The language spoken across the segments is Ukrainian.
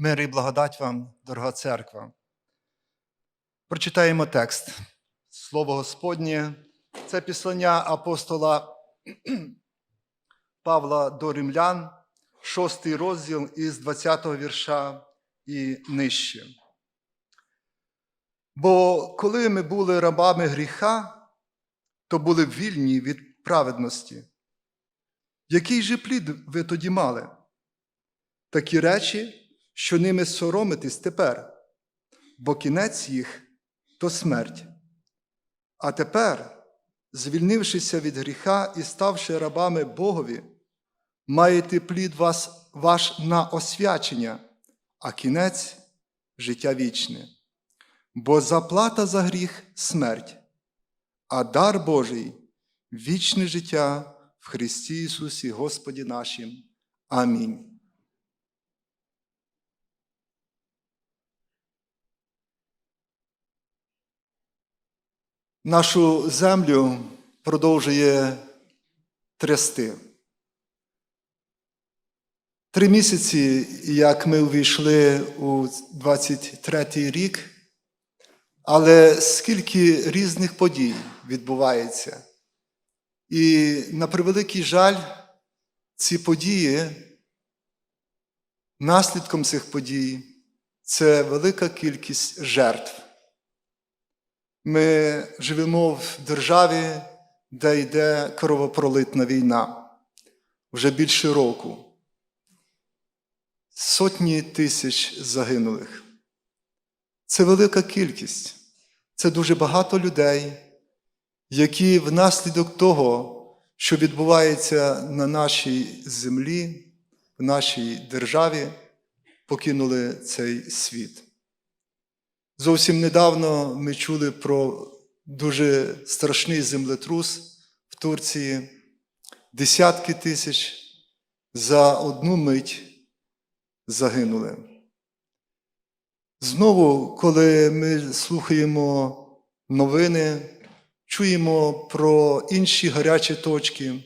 Мир і благодать вам, дорога церква. Прочитаємо текст. Слово Господнє. Це післання апостола Павла до римлян, шостий розділ із 20-го вірша і нижче. Бо коли ми були рабами гріха, то були вільні від праведності. Який же плід ви тоді мали? Такі речі, що ними соромитесь тепер, бо кінець їх то смерть. А тепер, звільнившися від гріха і ставши рабами Богові, маєте плід вас, ваш на освячення, а кінець життя вічне. Бо заплата за гріх смерть, а дар Божий вічне життя в Христі Ісусі Господі нашим. Амінь. Нашу землю продовжує трясти. Три місяці, як ми увійшли у 23-й рік, але скільки різних подій відбувається. І на превеликий жаль, ці події, наслідком цих подій це велика кількість жертв. Ми живемо в державі, де йде кровопролитна війна вже більше року. Сотні тисяч загинулих. Це велика кількість. Це дуже багато людей, які внаслідок того, що відбувається на нашій землі, в нашій державі, покинули цей світ. Зовсім недавно ми чули про дуже страшний землетрус в Турції. Десятки тисяч за одну мить загинули. Знову, коли ми слухаємо новини, чуємо про інші гарячі точки,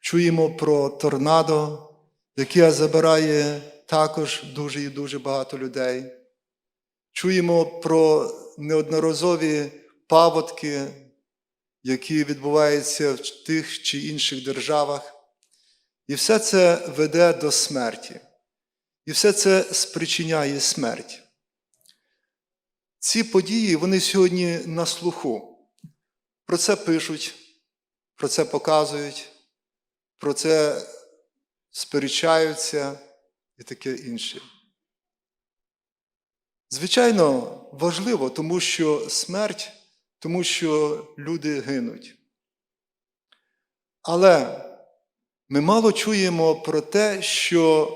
чуємо про торнадо, яке забирає також дуже і дуже багато людей. Чуємо про неодноразові паводки, які відбуваються в тих чи інших державах. І все це веде до смерті. І все це спричиняє смерть. Ці події вони сьогодні на слуху. Про це пишуть, про це показують, про це сперечаються і таке інше. Звичайно, важливо, тому що смерть, тому що люди гинуть. Але ми мало чуємо про те, що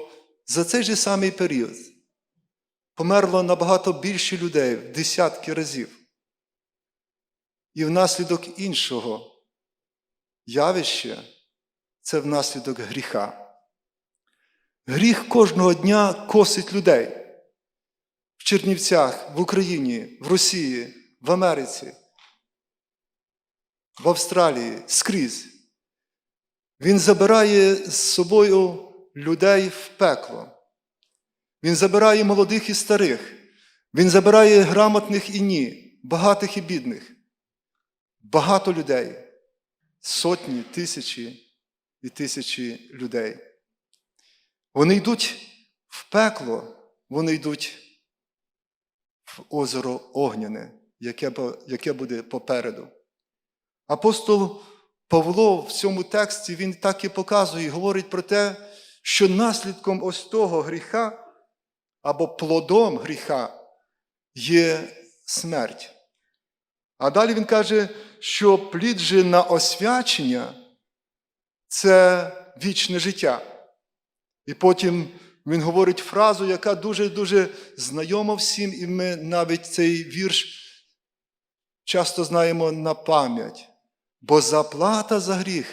за цей же самий період померло набагато більше людей в десятки разів. І внаслідок іншого явища це внаслідок гріха. Гріх кожного дня косить людей Чернівцях, в Україні, в Росії, в Америці, в Австралії скрізь. Він забирає з собою людей в пекло. Він забирає молодих і старих. Він забирає грамотних і ні, багатих і бідних. Багато людей, сотні, тисячі і тисячі людей. Вони йдуть в пекло, вони йдуть озеро Огняне, яке, яке буде попереду. Апостол Павло в цьому тексті він так і показує, говорить про те, що наслідком ось того гріха або плодом гріха є смерть. А далі він каже, що плід же на освячення це вічне життя. І потім він говорить фразу, яка дуже-дуже знайома всім, і ми навіть цей вірш часто знаємо на пам'ять. Бо заплата за гріх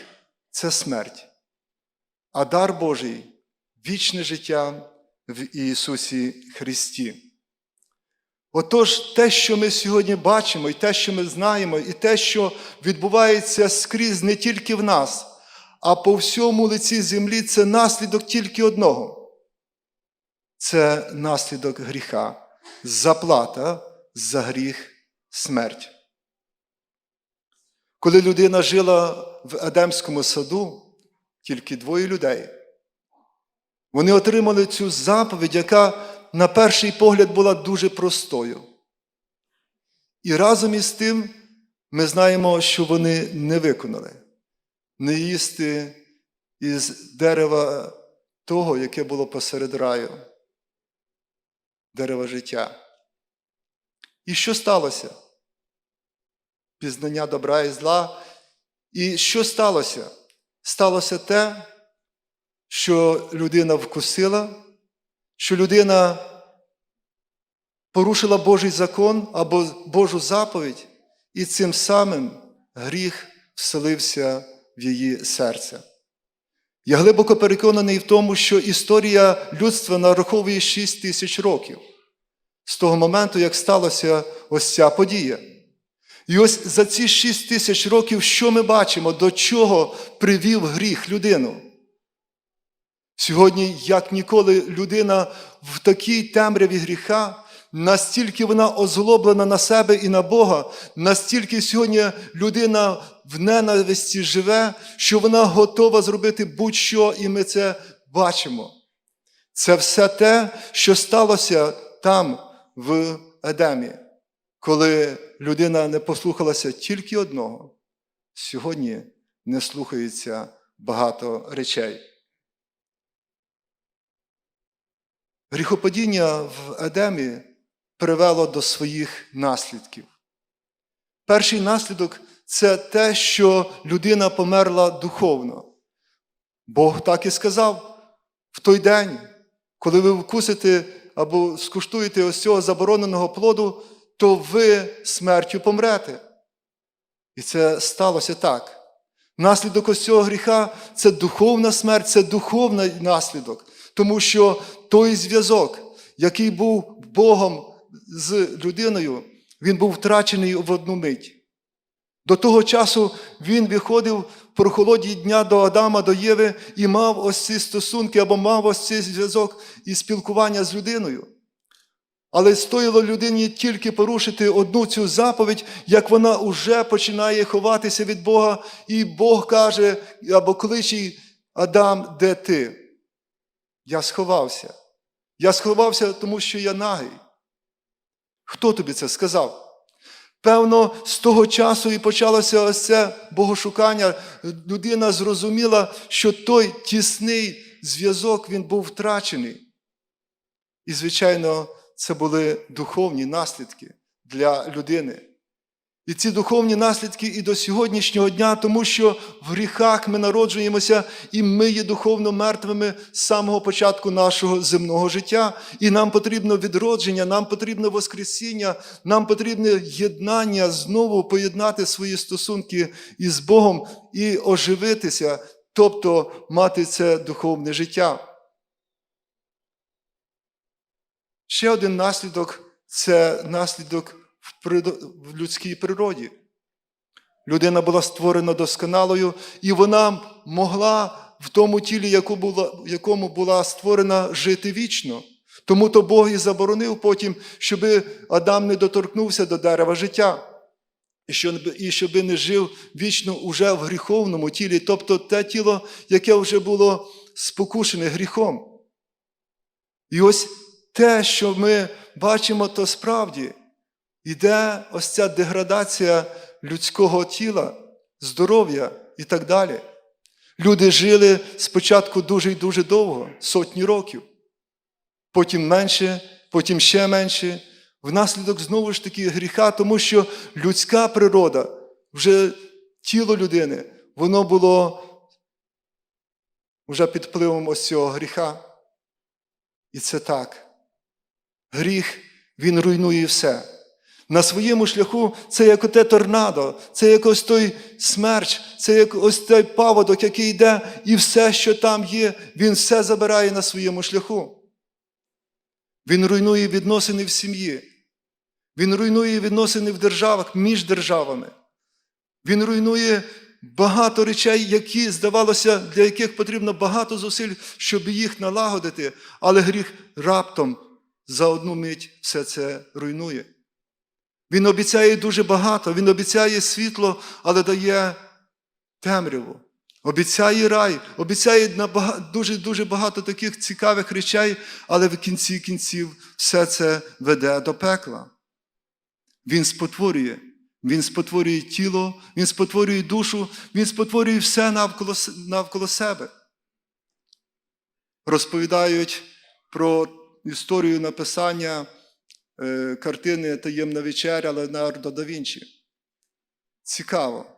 це смерть, а дар Божий вічне життя в Ісусі Христі. Отож, те, що ми сьогодні бачимо, і те, що ми знаємо, і те, що відбувається скрізь не тільки в нас, а по всьому лиці землі, це наслідок тільки одного це наслідок гріха, заплата за гріх смерть. Коли людина жила в Едемському саду, тільки двоє людей, вони отримали цю заповідь, яка на перший погляд була дуже простою. І разом із тим ми знаємо, що вони не виконали не їсти із дерева того, яке було посеред раю, дерева життя. І що сталося? Пізнання добра і зла. І що сталося? Сталося те, що людина вкусила, що людина порушила Божий закон або Божу заповідь, і цим самим гріх вселився в її серце. Я глибоко переконаний в тому, що історія людства нараховує 6 тисяч років з того моменту, як сталася ось ця подія. І ось за ці 6 тисяч років, що ми бачимо, до чого привів гріх людину? Сьогодні, як ніколи, людина в такій темряві гріха, настільки вона озлоблена на себе і на Бога, настільки сьогодні людина в ненависті живе, що вона готова зробити будь-що, і ми це бачимо. Це все те, що сталося там, в Едемі, коли людина не послухалася тільки одного, сьогодні не слухається багато речей. Гріхопадіння в Едемі привело до своїх наслідків. Перший наслідок це те, що людина померла духовно. Бог так і сказав в той день, коли ви вкусите або скуштуєте ось цього забороненого плоду, то ви смертю помрете. І це сталося так. Наслідок ось цього гріха це духовна смерть, це духовний наслідок. Тому що той зв'язок, який був Богом з людиною, він був втрачений в одну мить. До того часу він виходив в прохолоді дня до Адама, до Єви і мав ось ці стосунки або мав ось цей зв'язок і спілкування з людиною. Але стоїло людині тільки порушити одну цю заповідь, як вона вже починає ховатися від Бога, і Бог каже або кличе Адам, де ти? Я сховався. Я сховався, тому що я нагий. Хто тобі це сказав? Певно, з того часу і почалося ось це богошукання. Людина зрозуміла, що той тісний зв'язок він був втрачений. І, звичайно, це були духовні наслідки для людини. І ці духовні наслідки і до сьогоднішнього дня, тому що в гріхах ми народжуємося, і ми є духовно мертвими з самого початку нашого земного життя. І нам потрібно відродження, нам потрібно Воскресіння, нам потрібне єднання, знову поєднати свої стосунки із Богом і оживитися, тобто мати це духовне життя. Ще один наслідок це наслідок в людській природі. Людина була створена досконалою, і вона могла в тому тілі, в якому була створена, жити вічно. Тому то Бог і заборонив потім, щоб Адам не доторкнувся до дерева життя, і щоб не жив вічно уже в гріховному тілі, тобто те тіло, яке вже було спокушене гріхом. І ось те, що ми бачимо, то справді іде ось ця деградація людського тіла, здоров'я і так далі. Люди жили спочатку дуже і дуже довго, сотні років, потім менше, потім ще менше, внаслідок знову ж таки гріха, тому що людська природа, вже тіло людини, воно було вже під впливом ось цього гріха. І це так. Гріх, він руйнує все. На своєму шляху це як оте торнадо, це як ось той смерч, це як ось той паводок, який йде, і все, що там є, він все забирає на своєму шляху. Він руйнує відносини в сім'ї. Він руйнує відносини в державах між державами. Він руйнує багато речей, які, здавалося, для яких потрібно багато зусиль, щоб їх налагодити, але гріх раптом за одну мить все це руйнує. Він обіцяє дуже багато, він обіцяє світло, але дає темряву. Обіцяє рай, обіцяє дуже дуже багато таких цікавих речей, але в кінці кінців все це веде до пекла. Він спотворює. Він спотворює тіло, він спотворює душу, він спотворює все навколо, навколо себе. Розповідають про історію написання картини Таємна вечеря Леонардо да Вінчі. Цікаво.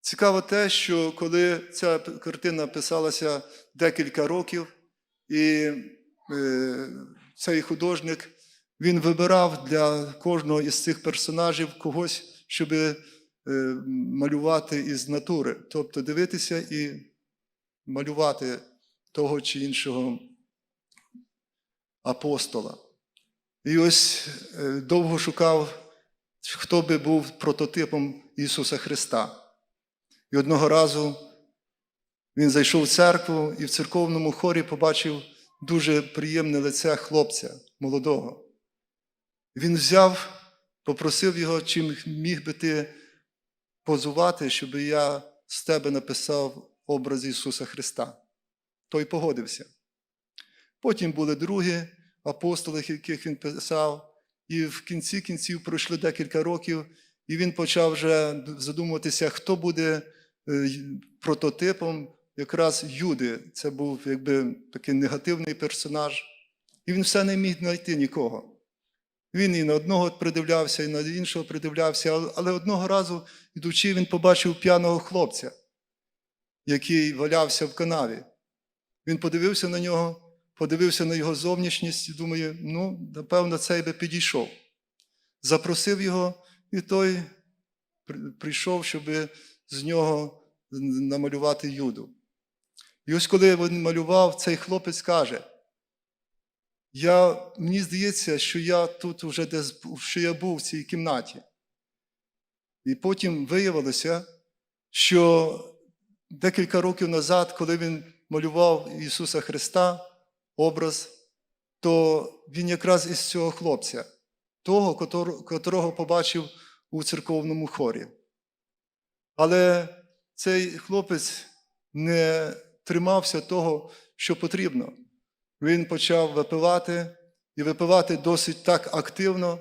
Цікаво те, що коли ця картина писалася декілька років, і е, цей художник він вибирав для кожного із цих персонажів когось, щоб е, малювати із натури, тобто дивитися і малювати того чи іншого апостола. І ось е, довго шукав, хто би був прототипом Ісуса Христа. І одного разу він зайшов в церкву і в церковному хорі побачив дуже приємне лице хлопця молодого. Він взяв, попросив його, чим міг би ти позувати, щоб я з тебе написав образ Ісуса Христа. Той погодився. Потім були другі апостоли, яких він писав, і в кінці кінців пройшло декілька років, і він почав вже задумуватися, хто буде е, прототипом якраз Юди. Це був якби такий негативний персонаж. І він все не міг знайти нікого. Він і на одного придивлявся, і на іншого придивлявся, але- одного разу, ідучи, він побачив п'яного хлопця, який валявся в канаві. Він подивився на нього, подивився на його зовнішність і думає, ну, напевно, цей би підійшов. Запросив його, і той прийшов, щоб з нього намалювати юду. І ось коли він малював, цей хлопець каже: я, мені здається, що я тут вже десь що я був в цій кімнаті. І потім виявилося, що декілька років назад, коли він малював Ісуса Христа, образ, то він якраз із цього хлопця, того, котрого побачив у церковному хорі. Але цей хлопець не тримався того, що потрібно. Він почав випивати і випивати досить так активно,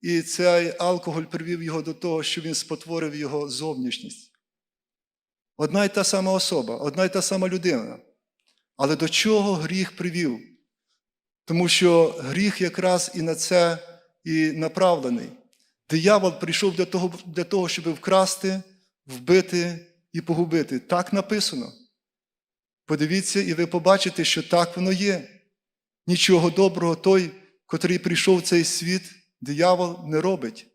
і цей алкоголь привів його до того, що він спотворив його зовнішність. Одна й та сама особа, одна й та сама людина. Але до чого гріх привів? Тому що гріх якраз і на це і направлений. Диявол прийшов для того, для того, щоб вкрасти, вбити і погубити. Так написано. Подивіться, і ви побачите, що так воно є. Нічого доброго той, котрий прийшов в цей світ, диявол не робить.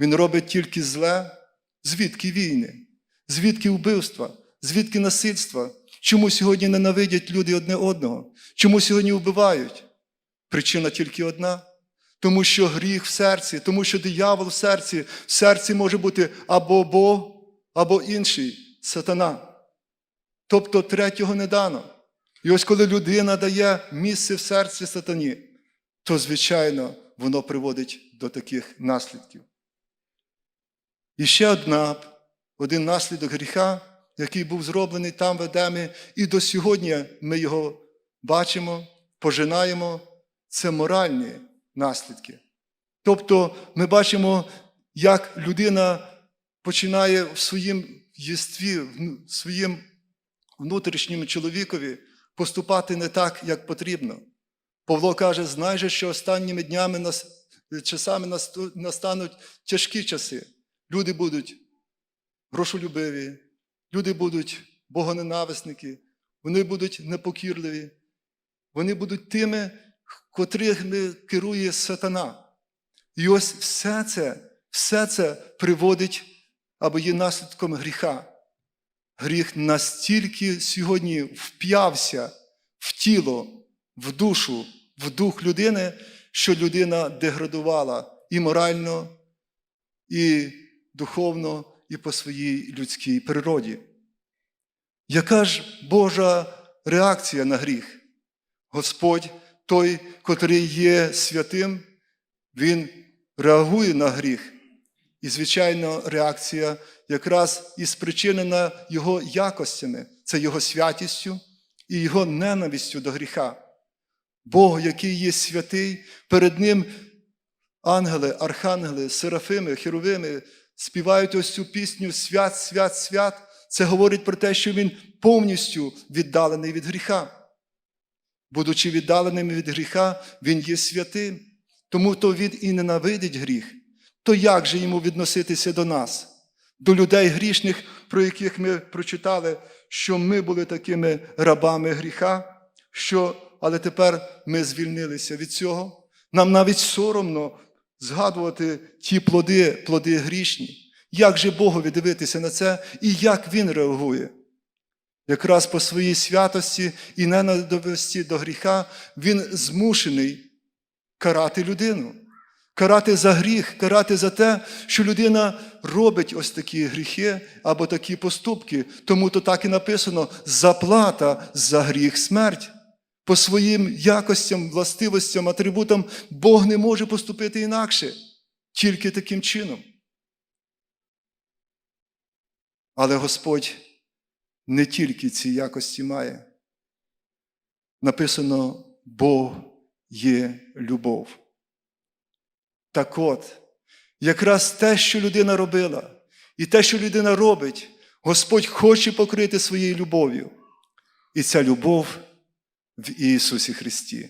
Він робить тільки зле, звідки війни, звідки вбивства, звідки насильства. Чому сьогодні ненавидять люди одне одного? Чому сьогодні вбивають? Причина тільки одна. Тому що гріх в серці, тому що диявол в серці, в серці може бути або Бог, або інший сатана. Тобто третього не дано. І ось коли людина дає місце в серці сатані, то, звичайно, воно приводить до таких наслідків. І ще одна, один наслідок гріха, який був зроблений там в Едемі, і до сьогодні ми його бачимо, пожинаємо, це моральні наслідки. Тобто ми бачимо, як людина починає в своїм єстві, в своїм внутрішньому чоловікові поступати не так, як потрібно. Павло каже: знай що останніми днями нас, часами настануть тяжкі часи. Люди будуть грошолюбиві, люди будуть богоненависники, вони будуть непокірливі, вони будуть тими, котрими керує сатана. І ось все це, все це приводить або є наслідком гріха. Гріх настільки сьогодні вп'явся в тіло, в душу, в дух людини, що людина деградувала і морально, і духовно, і по своїй людській природі. Яка ж Божа реакція на гріх? Господь, той, котрий є святим, Він реагує на гріх. І, звичайно, реакція якраз і спричинена Його якостями, це Його святістю і Його ненавистю до гріха. Бог, який є святий, перед Ним ангели, архангели, серафими, херовими співають ось цю пісню Свят, свят, свят. Це говорить про те, що Він повністю віддалений від гріха. Будучи віддаленим від гріха, Він є святим. Тому то він і ненавидить гріх. То як же йому відноситися до нас, до людей грішних, про яких ми прочитали, що ми були такими рабами гріха, що, але тепер ми звільнилися від цього. Нам навіть соромно згадувати ті плоди, плоди грішні. Як же Богові дивитися на це і як Він реагує? Якраз по своїй святості і ненависті до гріха Він змушений карати людину, карати за гріх, карати за те, що людина робить ось такі гріхи або такі поступки. Тому то так і написано: заплата за гріх смерть. По своїм якостям, властивостям, атрибутам Бог не може поступити інакше, тільки таким чином. Але Господь не тільки ці якості має. Написано, Бог є любов. Так от, якраз те, що людина робила, і те, що людина робить, Господь хоче покрити своєю любов'ю. І ця любов в Ісусі Христі.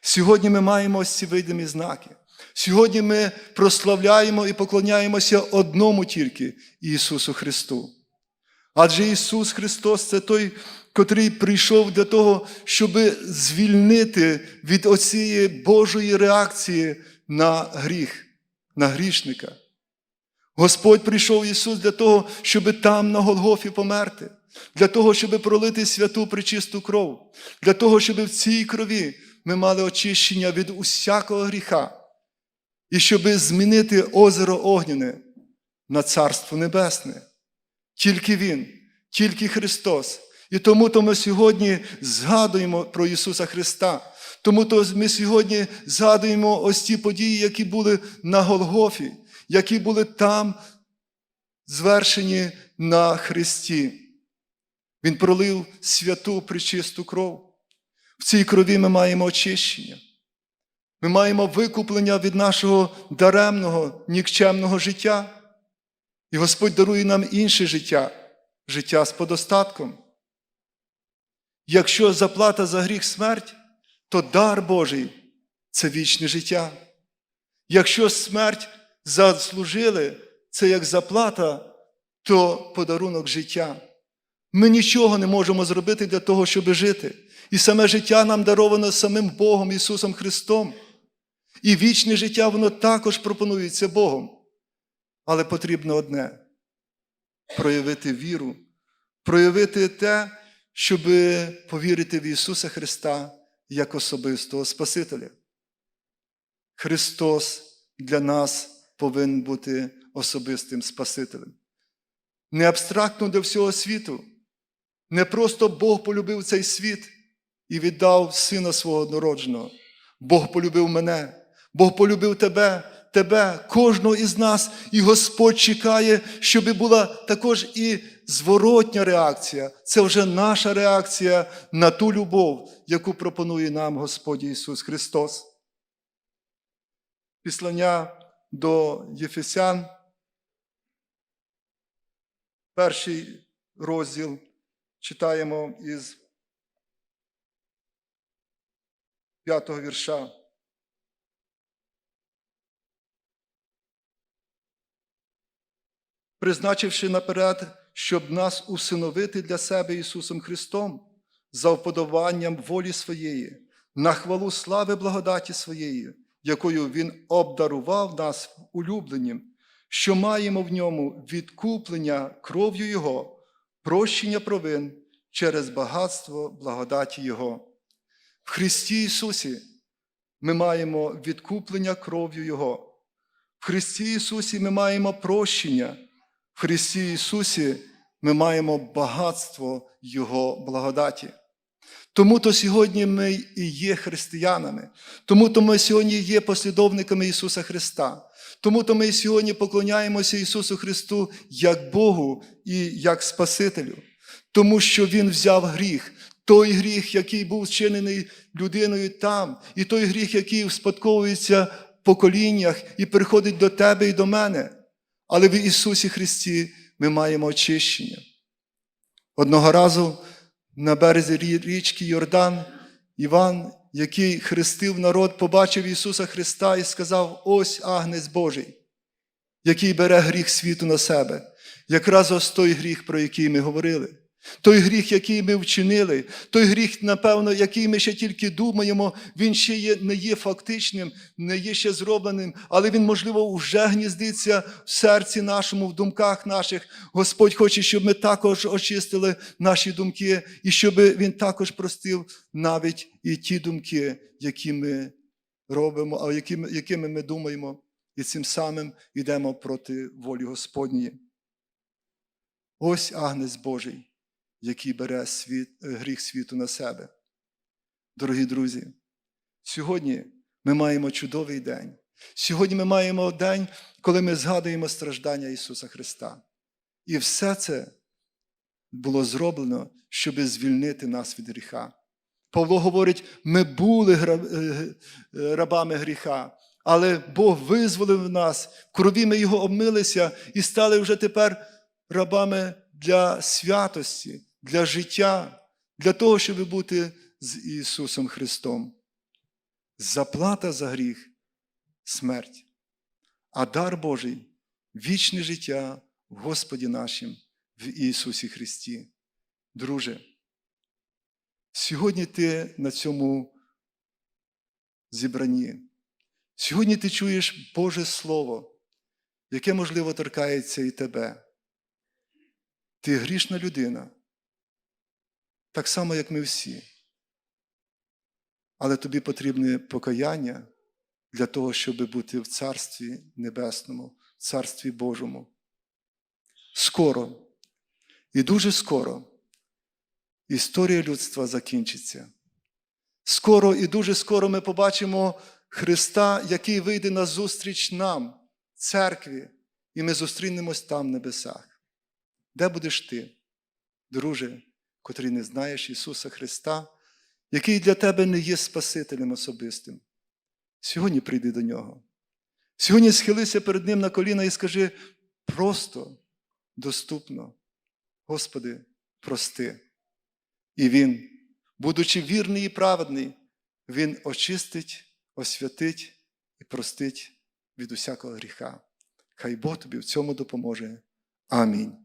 Сьогодні ми маємо ось ці видимі знаки. Сьогодні ми прославляємо і поклоняємося одному тільки Ісусу Христу. Адже Ісус Христос це той, котрий прийшов для того, щоб звільнити від оцієї Божої реакції на гріх, на грішника. Господь прийшов Ісус для того, щоб там на Голгофі померти, для того, щоб пролити святу причисту кров, для того, щоб в цій крові ми мали очищення від усякого гріха, і щоб змінити озеро Огняне на Царство Небесне. Тільки Він, тільки Христос. І тому то ми сьогодні згадуємо про Ісуса Христа. Тому то ми сьогодні згадуємо ось ті події, які були на Голгофі, які були там звершені на Христі. Він пролив святу причисту кров. В цій крові ми маємо очищення. Ми маємо викуплення від нашого даремного, нікчемного життя. І Господь дарує нам інше життя, життя з подостатком. Якщо заплата за гріх смерть, то дар Божий це вічне життя. Якщо смерть заслужили, це як заплата, то подарунок життя. Ми нічого не можемо зробити для того, щоб жити. І саме життя нам даровано самим Богом Ісусом Христом. І вічне життя воно також пропонується Богом. Але потрібно одне проявити віру, проявити те, щоб повірити в Ісуса Христа як особистого Спасителя. Христос для нас повинен бути особистим Спасителем. Не абстрактно для всього світу. Не просто Бог полюбив цей світ і віддав Сина свого однородженого. Бог полюбив мене, Бог полюбив тебе, тебе, кожного із нас, і Господь чекає, щоб була також і зворотня реакція. Це вже наша реакція на ту любов, яку пропонує нам Господь Ісус Христос. Післання до Єфесян, перший розділ читаємо із п'ятого вірша. Призначивши наперед, щоб нас усиновити для себе Ісусом Христом, за вподобанням волі своєї, на хвалу слави благодаті своєї, якою Він обдарував нас улюбленням, що маємо в ньому відкуплення кров'ю Його, прощення провин через багатство благодаті Його. В Христі Ісусі ми маємо відкуплення кров'ю Його. В Христі Ісусі ми маємо прощення, В Христі Ісусі ми маємо багатство Його благодаті. Тому то сьогодні ми і є християнами, тому то ми сьогодні є послідовниками Ісуса Христа. Тому то ми сьогодні поклоняємося Ісусу Христу як Богу і як Спасителю, тому що Він взяв гріх, той гріх, який був вчинений людиною там, і той гріх, який вспадковується в поколіннях і приходить до тебе і до мене. Але в Ісусі Христі ми маємо очищення. Одного разу на березі річки Йордан Іван, який хрестив народ, побачив Ісуса Христа і сказав: Ось агнець Божий, який бере гріх світу на себе. Якраз ось той гріх, про який ми говорили. Той гріх, який ми вчинили, той гріх, напевно, який ми ще тільки думаємо, він ще є, не є фактичним, не є ще зробленим, але він, можливо, вже гніздиться в серці нашому, в думках наших. Господь хоче, щоб ми також очистили наші думки, і щоб Він також простив навіть і ті думки, які ми робимо, а якими, якими ми думаємо, і цим самим йдемо проти волі Господньої. Ось агнець Божий, який бере світ, е, гріх світу на себе. Дорогі друзі, сьогодні ми маємо чудовий день. Сьогодні ми маємо день, коли ми згадуємо страждання Ісуса Христа. І все це було зроблено, щоб звільнити нас від гріха. Павло говорить: ми були е, е, рабами гріха, але Бог визволив нас, крові ми його обмилися і стали вже тепер рабами для святості, для життя, для того, щоб бути з Ісусом Христом. Заплата за гріх смерть, а дар Божий вічне життя в Господі нашим, в Ісусі Христі. Друже, сьогодні ти на цьому зібранні. Сьогодні ти чуєш Боже Слово, яке, можливо, торкається і тебе. Ти грішна людина, так само, як ми всі. Але тобі потрібне покаяння для того, щоб бути в Царстві Небесному, в Царстві Божому. Скоро, і дуже скоро історія людства закінчиться. Скоро і дуже скоро ми побачимо Христа, який вийде на зустріч нам, церкві, і ми зустрінемось там в небесах. Де будеш ти, друже, котрий не знаєш Ісуса Христа, який для тебе не є Спасителем особистим? Сьогодні прийди до Нього. Сьогодні схилися перед Ним на коліна і скажи просто, доступно, Господи, прости. І Він, будучи вірний і праведний, Він очистить, освятить і простить від усякого гріха. Хай Бог тобі в цьому допоможе. Амінь.